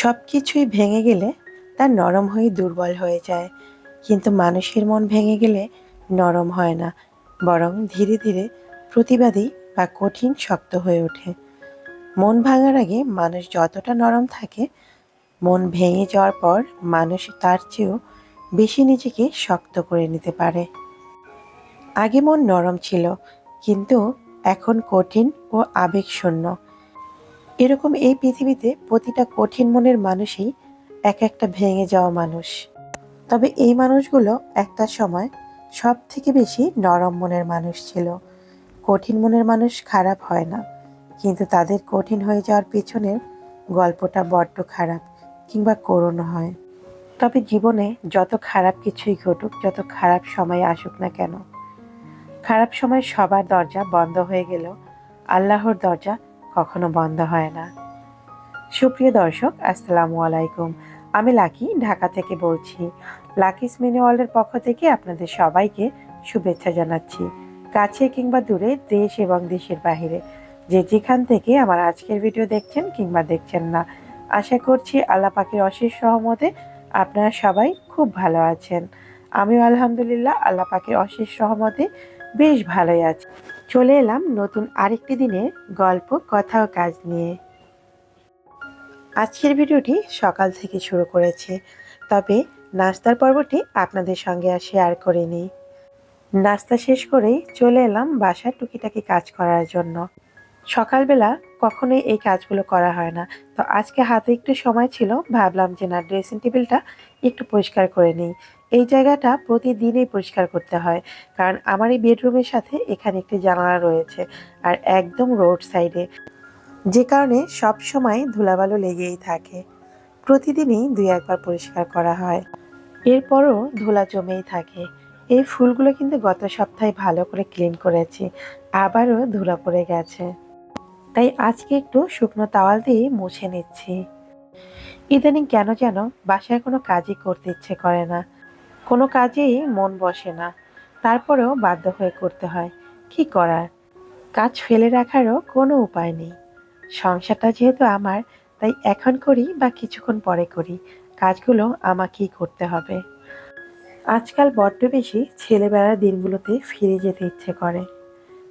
সব কিছুই ভেঙে গেলে তা নরম হয়ে দুর্বল হয়ে যায়। কিন্তু মানুষের মন ভেঙে গেলে নরম হয় না, বরং ধীরে ধীরে প্রতিবাদী বা কঠিন শক্ত হয়ে ওঠে। মন ভাঙার আগে মানুষ যতটা নরম থাকে, মন ভেঙে যাওয়ার পর মানুষ তার চেয়েও বেশি নিজেকে শক্ত করে নিতে পারে। আগে মন নরম ছিল, কিন্তু এখন কঠিন ও আবেগশূন্য। এরকম এই পৃথিবীতে প্রতিটা কঠিন মনের মানুষই এক একটা ভেঙে যাওয়া মানুষ। তবে এই মানুষগুলো একটা সময় সব থেকে বেশি নরম মনের মানুষ ছিল। কঠিন মনের মানুষ খারাপ হয় না, কিন্তু তাদের কঠিন হয়ে যাওয়ার পেছনের গল্পটা বড্ড খারাপ কিংবা করুণ হয়। তবে জীবনে যত খারাপ কিছুই ঘটুক, যত খারাপ সময় আসুক না কেন, খারাপ সময় সবার দরজা বন্ধ হয়ে গেল, আল্লাহর দরজা কখনো বন্ধ হয় না। সুপ্রিয় দর্শক, আসসালামু আলাইকুম। আমি লাকি, ঢাকা থেকে বলছি। লাকিস মিনি ওয়ার্ল্ডের পক্ষ থেকে আপনাদের সবাইকে শুভেচ্ছা জানাচ্ছি। কাছে কিংবা দূরে, দেশ এবং দেশের বাইরে যে যেখান থেকে আমার আজকের ভিডিও দেখছেন কিংবা দেখছেন না, আশা করছি আল্লাহ পাখির অশেষ সহমতে আপনারা সবাই খুব ভালো আছেন। আমিও আলহামদুলিল্লাহ আল্লাহ পাখির অশেষ সহমতে বেশ ভালোই আছি। চলে এলাম নতুন আরেকটি দিনের গল্প, কথা ও কাজ নিয়ে। আজকের ভিডিওটি সকাল থেকে শুরু করেছে, তবে নাস্তার পর্বটি আপনাদের সঙ্গে আর শেয়ার করিনি। নাস্তা শেষ করেই চলে এলাম বাসার টুকিটাকি কাজ করার জন্য। সকালবেলা কখনোই এই কাজগুলো করা হয় না। তো আজকে হাতে একটু সময় ছিল, ভাবলাম যে না ড্রেসিং টেবিলটা একটু পরিষ্কার করে নিই। এই জায়গাটা প্রতিদিনই পরিষ্কার করতে হয়, কারণ আমার এই বেডরুমের সাথে এখানে একটি জানালা রয়েছে, আর একদম রোড সাইডে যে কারণে সব সময় ধুলাবালু লেগেই থাকে। প্রতিদিনই দুই একবার পরিষ্কার করা হয়। এরপরও ধুলা জমেই থাকে। এই ফুলগুলো কিন্তু গত সপ্তাহে ভালো করে ক্লিন করেছি, আবারও ধুলা পড়ে গেছে। তাই আজকে একটু শুকনো তাওয়াল দিয়ে মুছে নিচ্ছি। ইদানিং কেন যেন বাসায় কোনো কাজই করতে ইচ্ছে করে না। কোনো কাজেই মন বসে না। তারপরেও বাধ্য হয়ে করতে হয়। কি করার? কাজ ফেলে রাখারও কোনো উপায় নেই। সংসারটা যেহেতু আমার, তাই এখন করি বা কিছুক্ষণ পরে করি। কাজগুলো আমাকেই করতে হবে। আজকাল বড্ড বেশি ছেলেবেলার দিনগুলোতে ফিরে যেতে ইচ্ছে করে।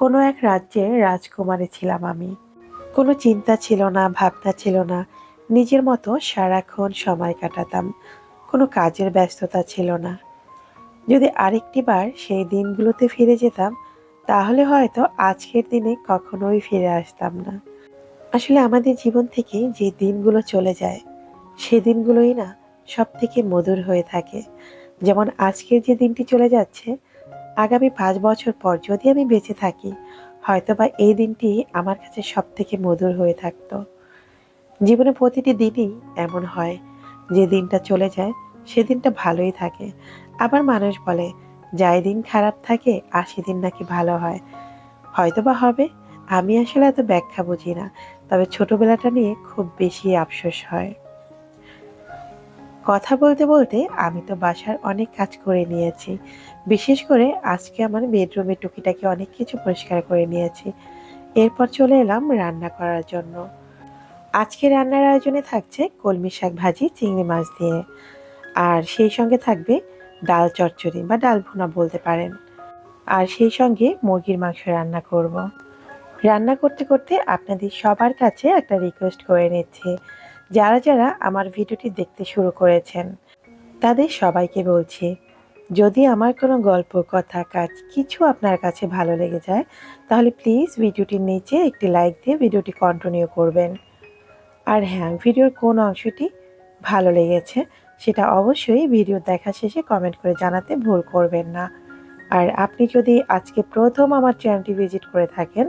কোনো এক রাজ্যের রাজকুমারী ছিলাম আমি। কোনো চিন্তা ছিল না, ভাবনা ছিল না। নিজের মতো সারাক্ষণ সময় কাটাতাম। কোনো কাজের ব্যস্ততা ছিল না। যদি আরেকটি বার সেই দিনগুলোতে ফিরে যেতাম, তাহলে হয়তো আজকের দিনে কখনোই ফিরে আসতাম না। আসলে আমাদের জীবন থেকে যে দিনগুলো চলে যায়, সে দিনগুলোই না সব থেকে মধুর হয়ে থাকে। যেমন আজকের যে দিনটি চলে যাচ্ছে আগামী পাঁচ বছর পর যদি আমি বেঁচে থাকি, হয়তোবা এই দিনটি আমার কাছে সব থেকে মধুর হয়ে থাকতো। জীবনে প্রতিটি দিনই এমন হয়, যে দিনটা চলে যায় সেদিনটা ভালোই থাকে। আবার মানুষ বলে, যাই দিন খারাপ থাকে আশি দিন নাকি ভালো হয়। হয়তোবা হবে, আমি আসলে এত ব্যাখ্যা বুঝি না, তবে ছোটবেলাটা নিয়ে খুব বেশি আফসোস হয়। কথা বলতে বলতে আমি তো বাসার অনেক কাজ করে নিয়েছি। বিশেষ করে আজকে আমার বেডরুমের টুকিটাকি অনেক কিছু পরিষ্কার করে নিয়েছি। এরপর চলে এলাম রান্না করার জন্য। আজকে রান্নার আয়োজনে থাকছে কলমি শাক ভাজি, চিংড়ি মাছ দিয়ে। আর সেই সঙ্গে থাকবে ডাল চচ্চড়ি বা ডাল ভুনা বলতে পারেন। আর সেই সঙ্গে মুরগির মাংস রান্না করব। রান্না করতে করতে আপনাদের সবার কাছে একটা রিকোয়েস্ট করে নিচ্ছে। যারা যারা আমার ভিডিওটি দেখতে শুরু করেছেন, তাদের সবাইকে বলছি, যদি আমার কোনো গল্প, কথা, কাজ কিছু আপনার কাছে ভালো লেগে যায়, তাহলে প্লিজ ভিডিওটির নিচে একটি লাইক দিয়ে ভিডিওটি কন্টিনিউ করবেন। আর হ্যাঁ ভিডিওর কোন অংশটি ভালো লেগেছে, সেটা অবশ্যই ভিডিও দেখা শেষে কমেন্ট করে জানাতে ভুল করবেন না। আর আপনি যদি আজকে প্রথম আমার চ্যানেলটি ভিজিট করে থাকেন,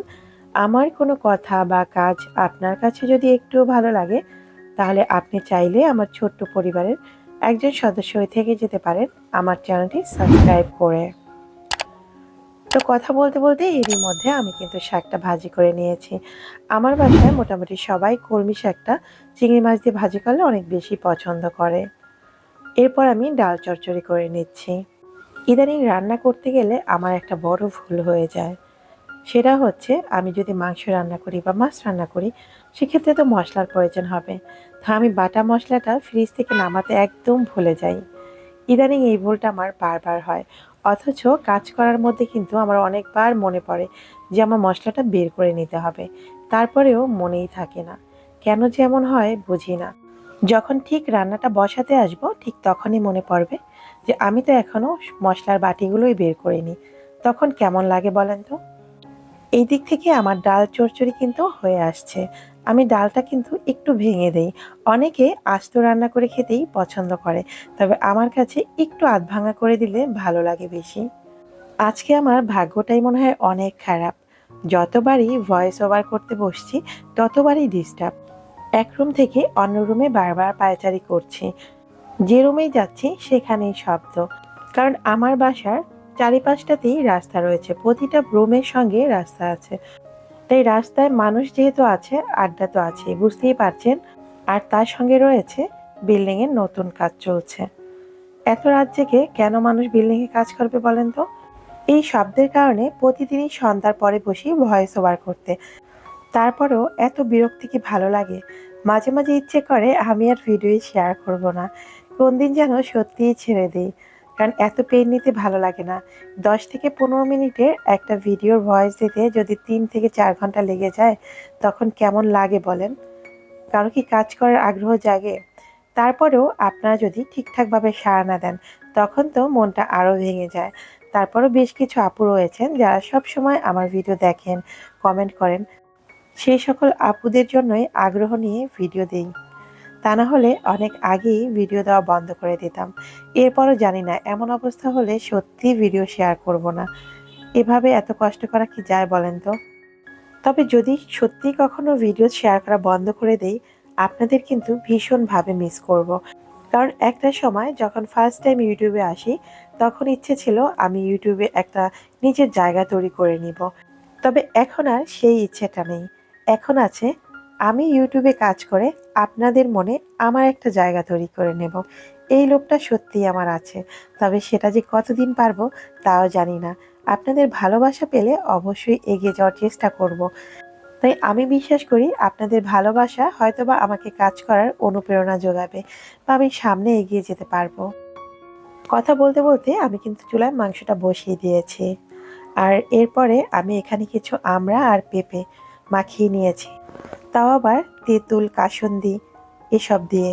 আমার কোনো কথা বা কাজ আপনার কাছে যদি একটুও ভালো লাগে তাহলে আপনি চাইলে আমার ছোট্ট পরিবারের একজন সদস্য হয়ে থেকে যেতে পারেন আমার চ্যানেলটি সাবস্ক্রাইব করে। তো কথা বলতে বলতে এরই মধ্যে আমি কিন্তু শাকটা ভাজি করে নিয়েছি। আমার বাসায় মোটামুটি সবাই কলমি শাকটা চিংড়ি মাছ দিয়ে ভাজি করলে অনেক বেশি পছন্দ করে। এরপর আমি ডাল চচ্চড়ি করে নিচ্ছি। ইদানিং রান্না করতে গেলে আমার একটা বড় ভুল হয়ে যায়। সেটা হচ্ছে, আমি যদি মাংস রান্না করি বা মাছ রান্না করি, সেক্ষেত্রে তো মশলার প্রয়োজন হবে। তো আমি বাটা মশলাটা ফ্রিজ থেকে নামাতে একদম ভুলে যাই। ইদানিং এই ভুলটা আমার বারবার হয়। অথচ কাজ করার মধ্যে কিন্তু আমার অনেকবার মনে পড়ে যে আমার মশলাটা বের করে নিতে হবে। তারপরেও মনেই থাকে না। কেন যে এমন হয় বুঝি না। যখন ঠিক রান্নাটা বসাতে আসব, ঠিক তখনই মনে পড়বে যে আমি তো এখনও মশলার বাটিগুলোই বের করিনি। তখন কেমন লাগে বলেন তো? এই দিক থেকে আমার ডাল চচ্চড়ি কিন্তু হয়ে আসছে। আমি ডালটা কিন্তু একটু ভেঙে দেই। অনেকে আস্ত রান্না করে খেতেই পছন্দ করে, তবে আমার কাছে একটু আধ ভাঙা করে দিলে ভালো লাগে বেশি। আজকে আমার ভাগ্যটাই মনে হয় অনেক খারাপ। যতবারই ভয়েস ওভার করতে বসছি, ততবারই ডিস্টার্ব এক রুম থেকে অন্য রুমে বারবার পায়চারি করছি। যে রুমেই যাচ্ছি, সেখানেই শব্দ। কারণ আমার বাসার চারিপাশটাতেই রাস্তা রয়েছে। প্রতিটা রুমের সঙ্গে রাস্তা আছে। তাই রাস্তায় মানুষ যেহেতু আছে, আড্ডা তো আছে বুঝতেই পারছেন? আর তার সঙ্গে রয়েছে বিল্ডিং এর নতুন কাজ চলছে। এত রাত জেগে কেন মানুষ বিল্ডিং এ কাজ করবে বলেন তো? এই শব্দের কারণে প্রতিদিনই সন্ধ্যার পরে বসি ভয়েস ওভার করতে। তারপরেও এত বিরক্তি কি ভালো লাগে? মাঝে মাঝে ইচ্ছে করে আমি আর ভিডিও শেয়ার করব না। কোন দিন যেন সত্যিই ছেড়ে দিই। কারণ এত পেন নিতে ভালো লাগে না। দশ থেকে পনেরো মিনিটের একটা ভিডিওর ভয়েস দিতে যদি তিন থেকে চার ঘণ্টা লেগে যায়, তখন কেমন লাগে বলেন? কারও কি কাজ করার আগ্রহ জাগে? তারপরেও আপনারা যদি ঠিকঠাকভাবে সাড়া না দেন, তখন তো মনটা আরও ভেঙে যায়। তারপরও বেশ কিছু আপু রয়েছেন যারা সব সময় আমার ভিডিও দেখেন কমেন্ট করেন। সেই সকল আপুদের জন্যই আগ্রহ নিয়ে ভিডিও দিই। তা না হলে অনেক আগেই ভিডিও দেওয়া বন্ধ করে দিতাম। এরপরও জানি না, এমন অবস্থা হলে সত্যি ভিডিও শেয়ার করব না। এভাবে এত কষ্ট করা কি যায় বলেন তো? তবে যদি সত্যি কখনো ভিডিও শেয়ার করা বন্ধ করে দেই, আপনাদের কিন্তু ভীষণভাবে মিস করব। কারণ একটা সময় যখন ফার্স্ট টাইম ইউটিউবে আসি, তখন ইচ্ছে ছিল আমি ইউটিউবে একটা নিজের জায়গা তৈরি করে নিব। তবে এখন আর সেই ইচ্ছেটা নেই। এখন আছে আমি ইউটিউবে কাজ করে আপনাদের মনে আমার একটা জায়গা তৈরি করে নেব। এই লোভটা সত্যিই আমার আছে। তবে সেটা যে কতদিন পারব তাও জানি না। আপনাদের ভালোবাসা পেলে অবশ্যই এগিয়ে যাওয়ার চেষ্টা করব। তাই আমি বিশ্বাস করি আপনাদের ভালোবাসা হয়তোবা আমাকে কাজ করার অনুপ্রেরণা যোগাবে বা আমি সামনে এগিয়ে যেতে পারব। কথা বলতে বলতে আমি কিন্তু চুলায় মাংসটা বসিয়ে দিয়েছি। আর এরপরে আমি এখানে কিছু আমড়া আর পেঁপে মাখিয়ে নিয়েছি। তাও আবার তেঁতুল, কাসন্দি এসব দিয়ে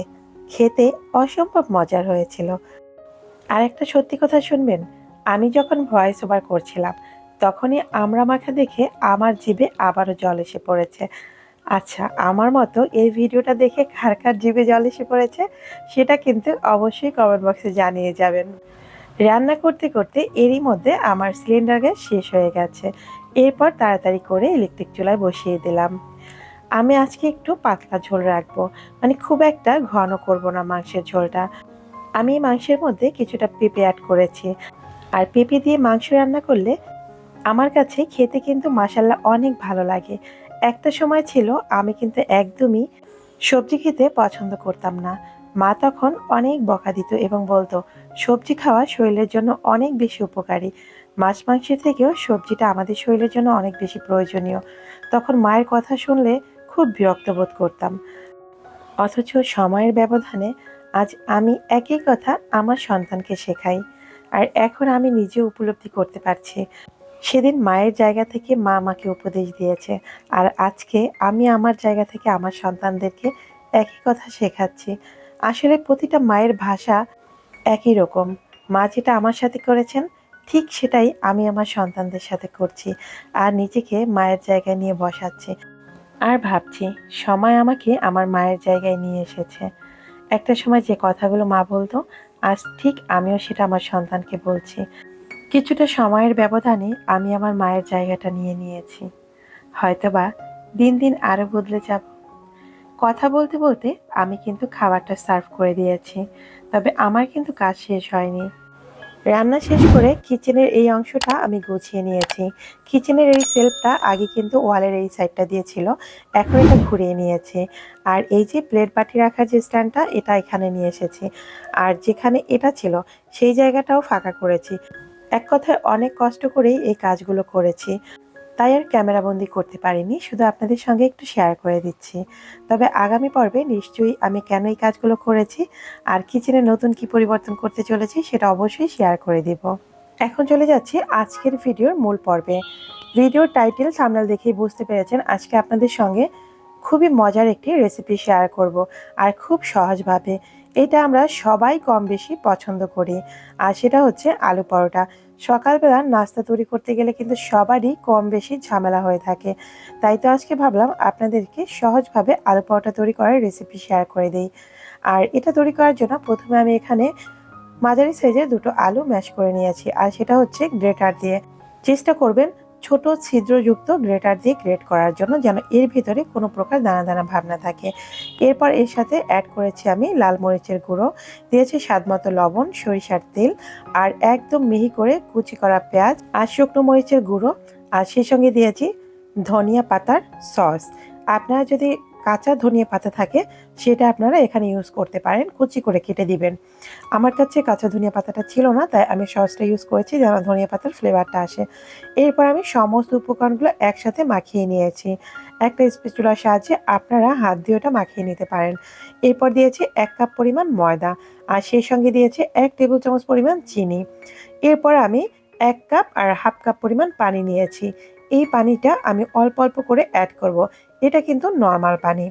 খেতে অসম্ভব মজার হয়েছিল। আর একটা সত্যি কথা শুনবেন, আমি যখন ভয়েস ওভার করছিলাম, তখনই আমরা মাখা দেখে আমার জিভে আবারও জল এসে পড়েছে। আচ্ছা আমার মতো এই ভিডিওটা দেখে কার কার জিভে জল এসে পড়েছে, সেটা কিন্তু অবশ্যই কমেন্ট বক্সে জানিয়ে যাবেন। রান্না করতে করতে এরই মধ্যে আমার সিলিন্ডার গ্যাস শেষ হয়ে গেছে। এরপর তাড়াতাড়ি করে ইলেকট্রিক চুলায় বসিয়ে দিলাম। আমি আজকে একটু পাতলা ঝোল রাখব। মানে খুব একটা ঘন করব না মাংসের ঝোলটা। আমি মাংসের মধ্যে কিছুটা পেঁপে অ্যাড করেছি। আর পেঁপে দিয়ে মাংস রান্না করলে আমার কাছে খেতে কিন্তু মাসাল্লা অনেক ভালো লাগে। একটা সময় ছিল আমি কিন্তু একদমই সবজি খেতে পছন্দ করতাম না। মা তখন অনেক বকা দিত এবং বলতো, সবজি খাওয়া শরীরের জন্য অনেক বেশি উপকারী। মাছ মাংসের থেকেও সবজিটা আমাদের শরীরের জন্য অনেক বেশি প্রয়োজনীয়। তখন মায়ের কথা শুনলে খুব বিরক্ত বোধ করতাম। অথচ সময়ের ব্যবধানে আজ আমি একই কথা আমার সন্তানকে শেখাই, আর এখন আমি নিজে উপলব্ধি করতে পারছি। সেদিন মায়ের জায়গা থেকে মা আমাকে উপদেশ দিয়েছে, আর আজকে আমি আমার জায়গা থেকে আমার সন্তানদেরকে একই কথা শেখাচ্ছি। আসলে প্রতিটা মায়ের ভাষা একই রকম। মা যেটা আমার সাথে করেছেন, ঠিক সেটাই আমি আমার সন্তানদের সাথে করছি, আর নিজেকে মায়ের জায়গায় নিয়ে বসাচ্ছি। আর ভাবছি, সময় আমাকে আমার মায়ের জায়গায় নিয়ে এসেছে। একটা সময় যে কথাগুলো মা বলতো, আজ ঠিক আমিও সেটা আমার সন্তানকে বলছি। কিছুটা সময়ের ব্যবধানে আমি আমার মায়ের জায়গাটা নিয়ে নিয়েছি। হয়তোবা দিন দিন আরও বদলে যাব। কথা বলতে বলতে আমি কিন্তু খাবারটা সার্ভ করে দিয়েছি, তবে আমার কিন্তু কাজ শেষ হয়নি। রান্না শেষ করে কিচেনের এই অংশটা আমি গুছিয়ে নিয়েছি। কিচেনের এই সেলফটা আগে কিন্তু ওয়ালের এই সাইডটা দিয়েছিল এখন এটা ঘুরিয়ে নিয়েছি। আর এই যে প্লেট বাটি রাখার যে স্ট্যান্ডটা, এটা এখানে নিয়ে এসেছি। আর যেখানে এটা ছিল, সেই জায়গাটাও ফাঁকা করেছি। এক কথায় অনেক কষ্ট করেই এই কাজগুলো করেছি। তাই আর ক্যামেরাবন্দি করতে পারিনি, শুধু আপনাদের সঙ্গে একটু শেয়ার করে দিচ্ছি। তবে আগামী পর্বে নিশ্চয়ই আমি কেন এই কাজগুলো করেছি, আর কিচেনে নতুন কি পরিবর্তন করতে চলেছি সেটা অবশ্যই শেয়ার করে দিব। এখন চলে যাচ্ছি আজকের ভিডিওর মূল পর্বে। ভিডিওর টাইটেল সামনাল দেখেই বুঝতে পেরেছেন, আজকে আপনাদের সঙ্গে খুবই মজার একটি রেসিপি শেয়ার করব, আর খুব সহজভাবে। এটা আমরা সবাই কম বেশি পছন্দ করি। আর সেটা হচ্ছে আলু পরোটা। সকালবেলা নাস্তা তৈরি করতে গেলে কিন্তু সবারই কম বেশি ঝামেলা হয়ে থাকে। তাই তো আজকে ভাবলাম আপনাদেরকে সহজভাবে আলু পরোটা তৈরি করার রেসিপি শেয়ার করে দিই। আর এটা তৈরি করার জন্য প্রথমে আমি এখানে মাঝারি সাইজের দুটো আলু ম্যাশ করে নিয়েছি। আর সেটা হচ্ছে গ্রেটার দিয়ে। চেষ্টা করবেন ছোট ছিদ্রযুক্ত গ্রেটার দিয়ে গ্রেট করার জন্য যেন এর ভিতরে কোনো প্রকার দানা দানা ভাব না থাকে। এরপর এর সাথে অ্যাড করেছি আমি লাল মরিচের গুঁড়ো, দিয়েছি স্বাদ মতো লবণ, সরিষার তেল, আর একদম মিহি করে কুচি করা পেঁয়াজ আর শুকনো মরিচের গুঁড়ো। আর সেই সঙ্গে দিয়েছি ধনিয়া পাতার সস। আপনারা যদি কাঁচা ধনিয়া পাতা থাকে, সেটা আপনারা এখানে ইউজ করতে পারেন, কুচি করে কেটে দিবেন। আমার কাছে কাঁচা ধনিয়া পাতাটা ছিল না, তাই আমি সসটা ইউজ করেছি যেন ধনিয়া পাতার ফ্লেভারটা আসে। এরপর আমি সমস্ত উপকরণগুলো একসাথে মাখিয়ে নিয়েছি। একটা স্পেচুলার সাহায্যে আপনারা হাত দিয়ে ওটা মাখিয়ে নিতে পারেন। এরপর দিয়েছি এক কাপ পরিমাণ ময়দা, আর সেই সঙ্গে দিয়েছি এক টেবিল চামচ পরিমাণ চিনি। এরপর আমি এক কাপ আর হাফ কাপ পরিমাণ পানি নিয়েছি। এই পানিটা আমি অল্প অল্প করে অ্যাড করব। এটা কিন্তু নর্মাল পানি।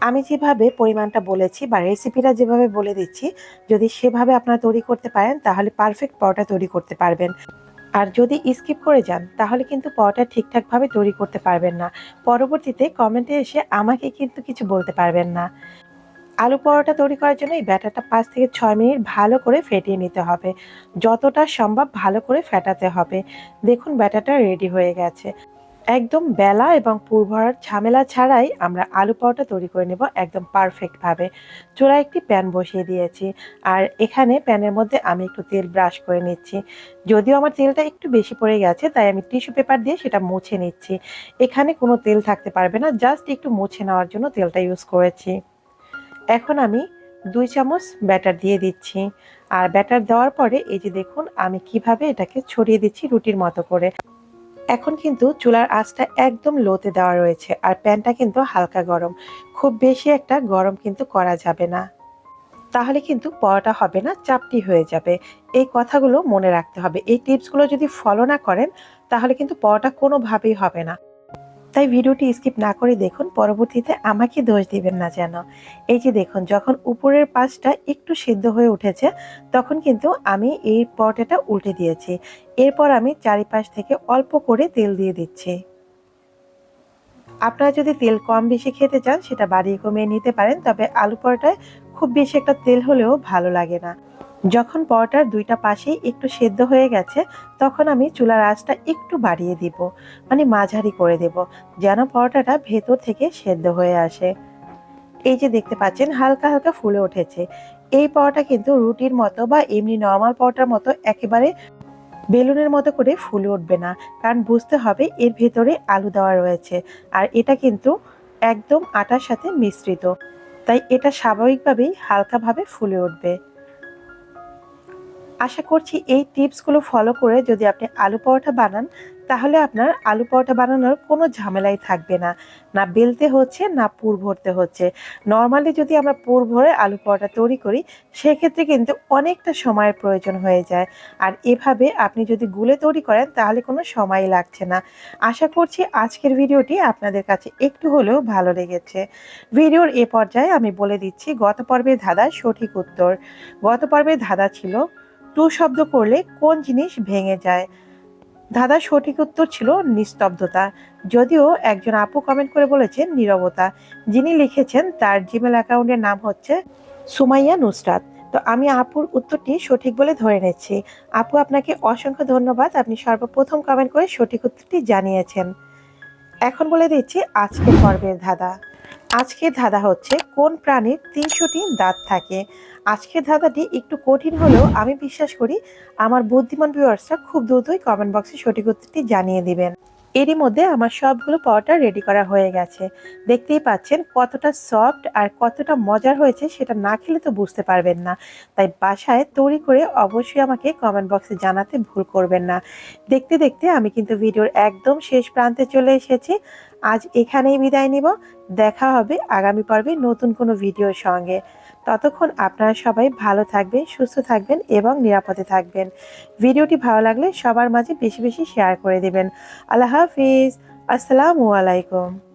আমি যেভাবে পরিমাণটা বলেছি বা রেসিপিটা যেভাবে বলে দিচ্ছি, যদি সেভাবে আপনারা তৈরি করতে পারেন, তাহলে পারফেক্ট পরোটা তৈরি করতে পারবেন। আর যদি স্কিপ করে যান, তাহলে কিন্তু পরোটা ঠিকঠাকভাবে তৈরি করতে পারবেন না। পরবর্তীতে কমেন্টে এসে আমাকে কিন্তু কিছু বলতে পারবেন না। আলু পরোটা তৈরি করার জন্য এই ব্যাটারটা পাঁচ থেকে ছয় মিনিট ভালো করে ফেটিয়ে নিতে হবে। যতটা সম্ভব ভালো করে ফেটাতে হবে। দেখুন ব্যাটারটা রেডি হয়ে গেছে। একদম বেলা এবং পূর্বর ঝামেলা ছাড়াই আমরা আলু পরোটা তৈরি করে নেব একদম পারফেক্টভাবে চূড়ায় একটি প্যান বসিয়ে দিয়েছি। আর এখানে প্যানের মধ্যে আমি একটু তেল ব্রাশ করে নিচ্ছি। যদিও আমার তেলটা একটু বেশি পড়ে গেছে, তাই আমি টিস্যু পেপার দিয়ে সেটা মুছে নিচ্ছি। এখানে কোনো তেল থাকতে পারবে না, জাস্ট একটু মুছে নেওয়ার জন্য তেলটা ইউজ করেছি। এখন আমি দুই চামচ ব্যাটার দিয়ে দিচ্ছি। আর ব্যাটার দেওয়ার পরে এই যে দেখুন, আমি কীভাবে এটাকে ছড়িয়ে দিচ্ছি রুটির মতো করে। এখন কিন্তু চুলার আঁচটা একদম লোতে দেওয়া রয়েছে আর প্যানটা কিন্তু হালকা গরম। খুব বেশি একটা গরম কিন্তু করা যাবে না। তাহলে কিন্তু পরোটা হবে না, চাপটি হয়ে যাবে। এই কথাগুলো মনে রাখতে হবে। এই টিপসগুলো যদি ফলো না করেন, তাহলে কিন্তু পরোটা কোনোভাবেই হবে না। তাই ভিডিওটি স্কিপ না করে দেখুন, পরবর্তীতে আমাকে দোষ দিবেন না যেন। এই যে দেখুন, যখন উপরের পাশটা একটু সিদ্ধ হয়ে উঠেছে, তখন কিন্তু আমি এই পরোটাটা উল্টে দিয়েছি। এরপর আমি চারিপাশ থেকে অল্প করে তেল দিয়ে দিচ্ছি। আপনারা যদি তেল কম বেশি খেতে চান, সেটা বাড়িয়ে কমিয়ে নিতে পারেন, তবে আলু পরোটায় খুব বেশি একটা তেল হলেও ভালো লাগে না। যখন পরোটার দুইটা পাশেই একটু সেদ্ধ হয়ে গেছে, তখন আমি চুলার আঁচটা একটু বাড়িয়ে দিব। মানে মাঝারি করে দেব, যেন পরোটাটা ভেতর থেকে সেদ্ধ হয়ে আসে। এই যে দেখতে পাচ্ছেন, হালকা হালকা ফুলে উঠেছে। এই পরোটা কিন্তু রুটির মতো বা এমনি নর্মাল পরোটার মতো একেবারে বেলুনের মতো করে ফুলে উঠবে না, কারণ বুঝতে হবে এর ভেতরে আলু দেওয়া রয়েছে। আর এটা কিন্তু একদম আটার সাথে মিশ্রিত। তাই এটা স্বাভাবিকভাবেই হালকাভাবে ফুলে উঠবে। আশা করছি এই টিপসগুলো ফলো করে যদি আপনি আলু পরোটা বানান, তাহলে আপনার আলু পরোটা বানানোর কোনো ঝামেলাই থাকবে না। না বেলতে হচ্ছে, না পুর ভরতে হচ্ছে। নর্মালি যদি আমরা পুর ভরে আলু পরোটা তৈরি করি, সেক্ষেত্রে কিন্তু অনেকটা সময়ের প্রয়োজন হয়ে যায়। আর এভাবে আপনি যদি গুলে তৈরি করেন, তাহলে কোনো সময় লাগছে না। আশা করছি আজকের ভিডিওটি আপনাদের কাছে একটু হলেও ভালো লেগেছে। ভিডিওর এ পর্যায়ে আমি বলে দিচ্ছি, গত পর্বের ধাঁধার সঠিক উত্তর। গত পর্বের ধাঁধা ছিল টু শব্দ করলে কোন জিনিস ভেঙে যায়? দাদার সঠিক উত্তর ছিল নিস্তব্ধতা। যদিও একজন আপু কমেন্ট করে বলেছেন নীরবতা। যিনি লিখেছেন তার জিমেল অ্যাকাউন্টের নাম হচ্ছে সুমাইয়া নুসরাত। তো আমি আপুর উত্তরটি সঠিক বলে ধরে নিচ্ছি। আপু আপনাকে অসংখ্য ধন্যবাদ। আপনি সর্বপ্রথম কমেন্ট করে সঠিক উত্তরটি জানিয়েছেন। এখন বলে দিচ্ছি আজকে পর্বের ধাঁধা। আজকের ধাঁধা হচ্ছে কোন প্রাণীর তিনশোটি দাঁত থাকে? আজকের ধাঁধাটি একটু কঠিন হলেও আমি বিশ্বাস করি আমার বুদ্ধিমান ভিউয়ার্সরা খুব দ্রুতই কমেন্ট বক্সে সঠিক উত্তরটি জানিয়ে দিবেন। এরই মধ্যে আমার সবগুলো পরোটা রেডি করা হয়ে গেছে। দেখতেই পাচ্ছেন কতটা সফট আর কতটা মজার হয়েছে সেটা না খেলে তো বুঝতে পারবেন না। তাই বাসায় তৈরি করে অবশ্যই আমাকে কমেন্ট বক্সে জানাতে ভুল করবেন না। দেখতে দেখতে আমি কিন্তু ভিডিওর একদম শেষ প্রান্তে চলে এসেছি। আজ এখানেই বিদায় নিব। দেখা হবে আগামী পর্বে নতুন কোনো ভিডিওর সঙ্গে। ততক্ষণ আপনারা সবাই ভালো থাকবেন, সুস্থ থাকবেন এবং নিরাপদে থাকবেন। ভিডিওটি ভালো লাগলে সবার মাঝে বেশি বেশি শেয়ার করে দেবেন। আল্লাহ হাফিজ। আসসালামু আলাইকুম।